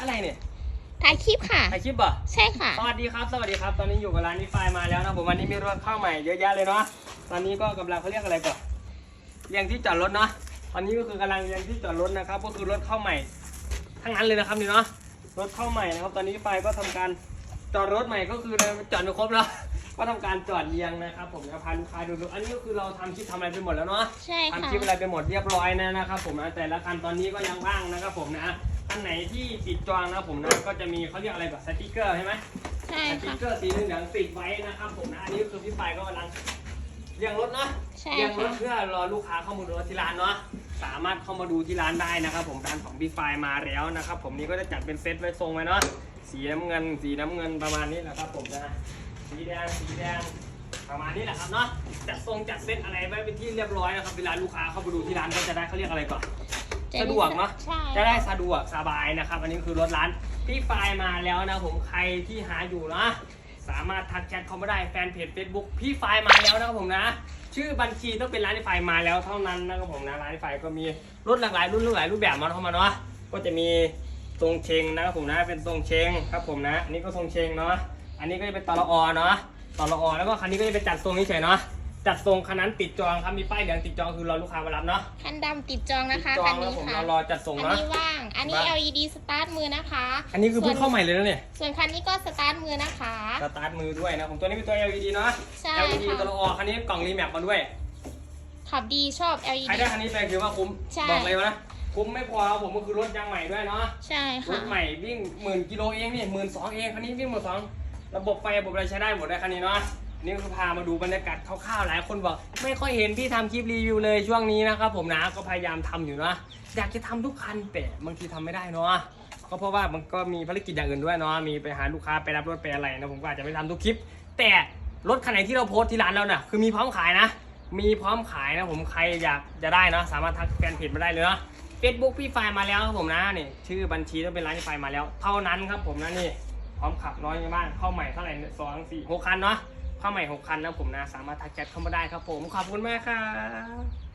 อะไรเนี่ยถ่ายคลิปค่ะ ถ่ายคลิปเหรอใช่ค่ะ สวัสดีครับ สวัสดีครับ ตอนนี้อยู่กับร้านนิฟายมาแล้วนะผมวันนี้มีรถเข้าใหม่เยอะแยะเลยเนาะ ตอนนี้ก็กำลังเขาเรียกอะไรก่อนเรียงที่จอดรถเนาะ ตอนนี้ก็คือกำลังเรียงที่จอดรถนะครับ ก็คือรถเข้าใหม่ ทั้งนั้นเลยนะครับนี่เนาะ รถเข้าใหม่นะครับ ตอนนี้ไฟก็ทำการจอดรถใหม่ก็คือจอดไม่ครบแล้ว ก็ทำการจอดเรียงนะครับ ผมจะพาลูกค้าดูดูอันนี้ก็คือเราทำคลิปทำอะไรไปหมดแล้วเนาะใช่ค่ะทำคลิปอะไรไปหมดเรียบร้อยนะนะครับ ผมนะแต่ละคันตอนนี้ก็ยังว่างนะครับ ผมนะ คันไหนที่ติดจองนะครับผมนะก็จะมีเขาเรียกอะไรแบบสติกเกอร์ใช่ไหมใช่สติค่ะ กเกอร์สีเหลืองๆติดไว้นะครับผมนะอันนี้คือพี่ปายก็กำลังเรียงรถเนาะใช่เรียงรค่ะถเพื่อรอลูกค้าเข้ามาดูรถที่ร้านเนาะสามารถเข้ามาดูที่ร้านได้นะครับ ผมร้านของพี่ปายมาแล้วนะครับ ผมนี่ก็จะจัดเป็นเซตไว้ทรงไว้เนาะสีน้ำเงิน สีน้ำเงินประมาณนี้แหละครับ ผมนะสีแดงสีแดง ประมาณนี้แหละครับเนาะจัดทรงจัดเซตอะไรไว้เป็นที่เรียบร้อยนะครับเวลาลูกค้าเข้ามาดูที่ร้านก็จะได้เขาเรียกอะไรก่อน สะดวกเนาะ ใช่ จะได้สะดวกสบายนะครับ อันนี้คือรถร้านพี่ไฟล์มาแล้วนะผมใครที่หาอยู่นะ สามารถทักแชทเข้ามาได้แฟนเพจ Facebook พี่ไฟล์มาแล้วนะครับผมนะ ชื่อบัญชีต้องเป็นร้านพี่ไฟล์มาแล้วเท่านั้นนะครับผมนะร้านพี่ไฟล์ก็มีรถหลากหลายรุ่นหลากหลายรูปแบบมาเข้ามาเนาะ ก็จะมีทรงเชงนะครับผมนะ เป็นทรงเชงครับผมนะ อันนี้ก็ทรงเชงเนาะ อันนี้ก็จะเป็นตลอเนาะตลอแล้วก็คันนี้ก็จะเป็นจัดทรงเฉยๆเนาะ จัดทรงคันนั้นติดจองครับมีป้ายเหลืองติดจองคือรอลูกค้ามารับเนาะคันดำติดจองนะคะติดจอคังนแล้วนี้ผมค่ะเรารอจัดส่งอันเนาะ นี้ว่าง อันนี้ ว่าง LED สตาร์ทมือนะคะอันนี้คือเพิ่งเข้าใหม่เลยนะเนี่ยส่วนคันนี้ก็สตาร์ทมือนะคะ สตาร์ทมือด้วยนะผมตัวนี้เป็นตัว LED เนาะ ใช่ LED ค่ะ ตัวละออคันนี้กล่องรีแมปมาด้วย ขับดีชอบ ใคร LED ได้คันนี้ไปคือว่าคุ้ม ใช่ บอกเลยว่านะ คุ้มไม่พอครับผมก็คือรถยางใหม่ด้วยเนาะ ใช่รค่ะ ถใหม่วิ่งหมื่นกิโลเองนี่หมื่นสองเองคันนี้วิ่งหมื่นสองระบบไฟระบบอะไรใช้ได้หมดเลยคันนี้เนาะ นี่คือพามาดูบรรยากาศคร่าวๆหลายคนบอก ไม่ค่อยเห็นพี่ทำคลิปรีวิวเลยช่วงนี้นะครับผมนะก็พยายามทำอยู่นะอยากจะทำทุกคันแต่บางทีทำไม่ได้เนาะก็เพราะว่ามันก็มีภารกิจอย่างอื่นด้วยเนาะมีไปหาลูกค้าไปรับรถไปอะไรนะผมก็อาจจะไม่ทำทุกคลิป แต่รถคันไหนที่เราโพสที่ร้านเราเนี่ยคือมีพร้อมขายนะ มีพร้อมขายนะผมใครอยากจะได้นะสามารถทักแฟนเพจมาได้เลยเนาะเฟซบุ๊กพี่ไฟมาแล้วครับผมนะนี่ชื่อบัญชีต้องเป็นร้านพี่ไฟมาแล้ว เท่านั้นครับผมนะนี่พร้อมขับน้อยบ้างเข้าใหม่เท่าไหร่สองสี่หกคันเนาะ เข้าใหม่หกคันนะผมนะ สามารถทักแชทเข้ามาได้ครับผม ขอบคุณมากครับ